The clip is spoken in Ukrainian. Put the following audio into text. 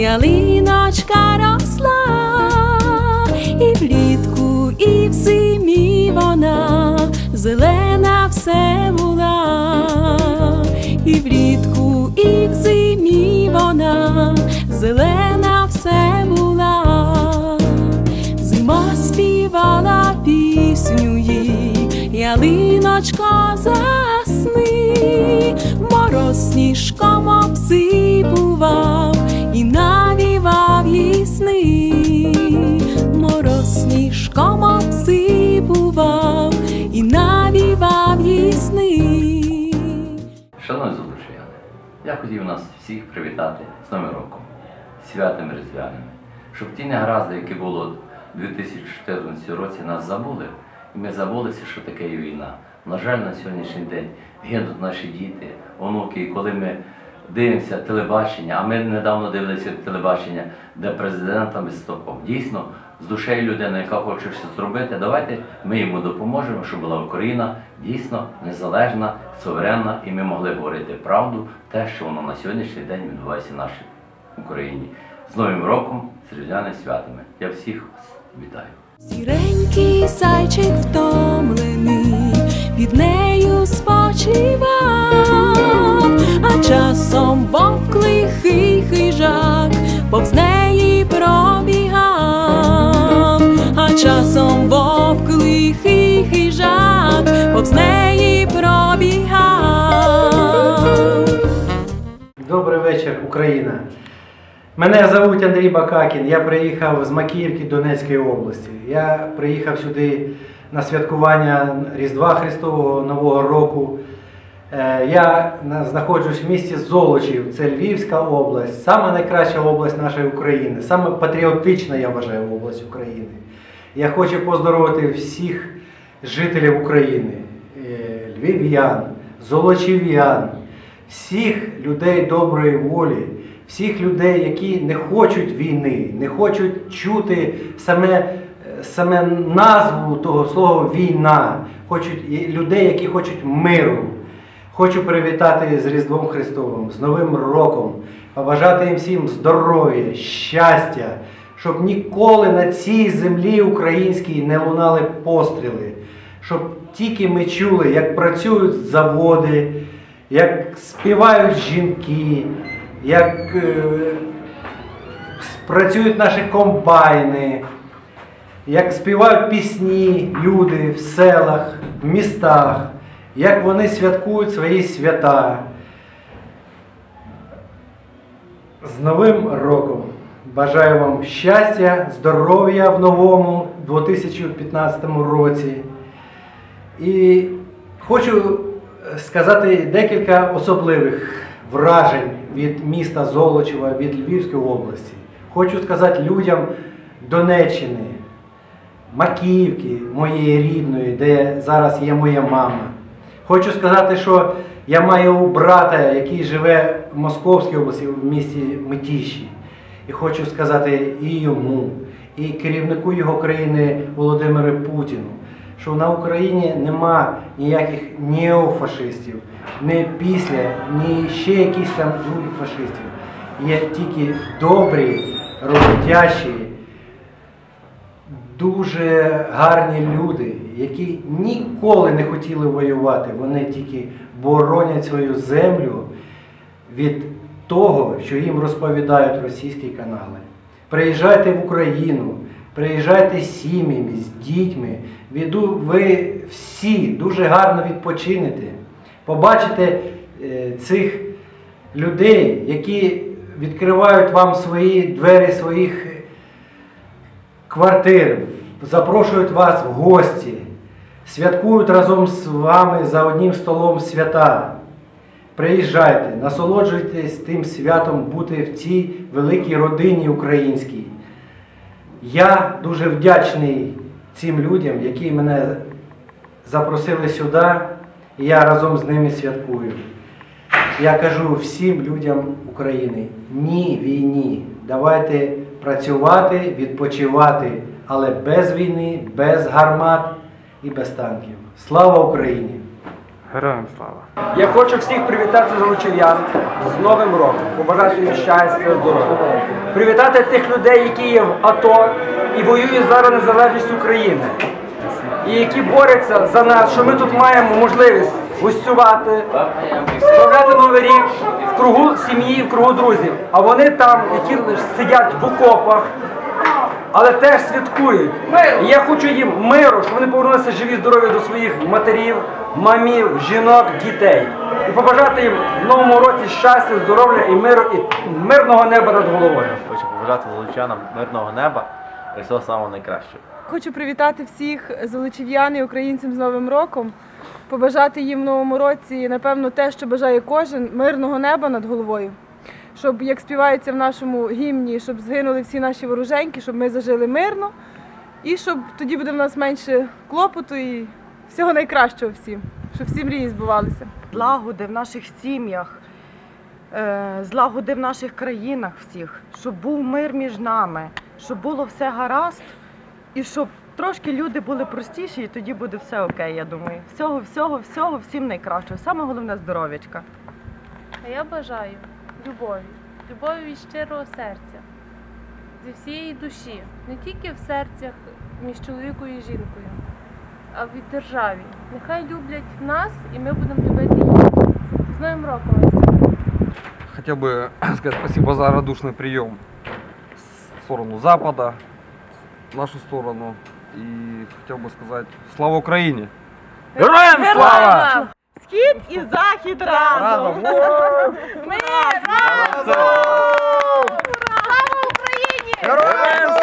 ялиночка росла, і влітку, і в зимі вона зелена все була, і влітку, і в зимі вона зелена все була, зима співала пісню їй, ялиночка засни, мороз сніжком я хотів нас всіх привітати з Новим роком, святами різдвяними, щоб ті негаразди, які було у 2014 році, нас забули, і ми забулися, що таке є війна. На жаль, на сьогоднішній день гинуть наші діти, онуки, і коли ми дивимося телебачення, а ми недавно дивилися телебачення, де президент там виступав. Дійсно, з душею людини, яка хоче щось зробити, давайте ми йому допоможемо, щоб була Україна дійсно незалежна, суверенна, і ми могли говорити правду, те, що воно на сьогоднішній день відбувається в нашій Україні. З Новим роком, з різдвяними святами. Я всіх вас вітаю. Сіренький зайчик втомлений, під нею спочивав, а часом вовк часом вовк лихий хижак повз неї пробігав. Добрий вечір, Україна. Мене звуть Андрій Бакакін. Я приїхав з Макіївки Донецької області. Я приїхав сюди на святкування Різдва Христового Нового року. Е, Я знаходжусь в місті Золочів, це Львівська область, саме найкраща область нашої України, саме патріотична, я вважаю, область України. Я хочу поздоровити всіх жителів України, е, львів'ян, золочів'ян, всіх людей доброї волі, всіх людей, які не хочуть війни, не хочуть чути саме, е, саме назву того слова війна, хочуть людей, які хочуть миру. Хочу привітати з Різдвом Христовим, з Новим роком, побажати їм всім здоров'я, щастя, щоб ніколи на цій землі українській не лунали постріли, щоб тільки ми чули, як працюють заводи, як співають жінки, як е, працюють наші комбайни, як співають пісні люди в селах, в містах, як вони святкують свої свята. З Новим роком! Бажаю вам щастя, здоров'я в новому 2015 році. І хочу сказати декілька особливих вражень від міста Золочева, від Львівської області. Хочу сказати людям Донеччини, Макіївки, моєї рідної, де зараз є моя мама. Хочу сказати, що я маю брата, який живе в Московській області, в місті Митіші. І хочу сказати і йому, і керівнику його країни Володимиру Путіну, що на Україні нема ніяких неофашистів, ні після, ні ще якісь там других фашистів. Є тільки добрі, роботящі, дуже гарні люди, які ніколи не хотіли воювати. Вони тільки боронять свою землю від того, що їм розповідають російські канали. Приїжджайте в Україну, приїжджайте з сім'ями, з дітьми. Ви всі дуже гарно відпочинете. Побачите е, цих людей, які відкривають вам свої двері своїх квартир, запрошують вас в гості, святкують разом з вами за одним столом свята. Приїжджайте, насолоджуйтесь тим святом бути в цій великій родині українській. Я дуже вдячний цим людям, які мене запросили сюди, і я разом з ними святкую. Я кажу всім людям України: ні війні. Давайте працювати, відпочивати, але без війни, без гармат і без танків. Слава Україні! Героям слава! Я хочу всіх привітати золочів'ян з Новим роком, побажати їм щастя, здоров'я. Привітати тих людей, які є в АТО і воюють зараз незалежність України. І які борються за нас, що ми тут маємо можливість гостювати, справляти новий рік в кругу сім'ї, в кругу друзів. А вони там, які сидять в окопах, але теж святкують. І я хочу їм миру, щоб вони повернулися живі, здорові до своїх матерів, мамів, жінок, дітей. І побажати їм в новому році щастя, здоров'я і миру, і мирного неба над головою. Хочу побажати золочанам мирного неба і всього самого найкращого. Хочу привітати всіх золочів'ян і українцям з Новим роком. Побажати їм в новому році, напевно, те, що бажає кожен мирного неба над головою. Щоб, як співається в нашому гімні, щоб згинули всі наші вороженьки, щоб ми зажили мирно, і щоб тоді буде в нас менше клопоту і всього найкращого всім, щоб всі мрії збувалися. злагоди в наших сім'ях, е, злагоди в наших країнах всіх, щоб був мир між нами, щоб було все гаразд, і щоб трошки люди були простіші, і тоді буде все окей, я думаю. Всього, всього, всього, всім найкращого. Саме головне здоров'ячка. А я бажаю любові, любові від щирого серця, зі всієї душі, не тільки в серцях між чоловіком і жінкою, а від державі. Нехай люблять нас і ми будемо любити їх. З Новим роком! вас! Хотел бы сказать спасибо за радушный прием в сторону Запада, в нашу сторону. И хотел бы сказать слава Украине! Героям слава! Схід і захід разом! Ми разом! Слава Україні! Героям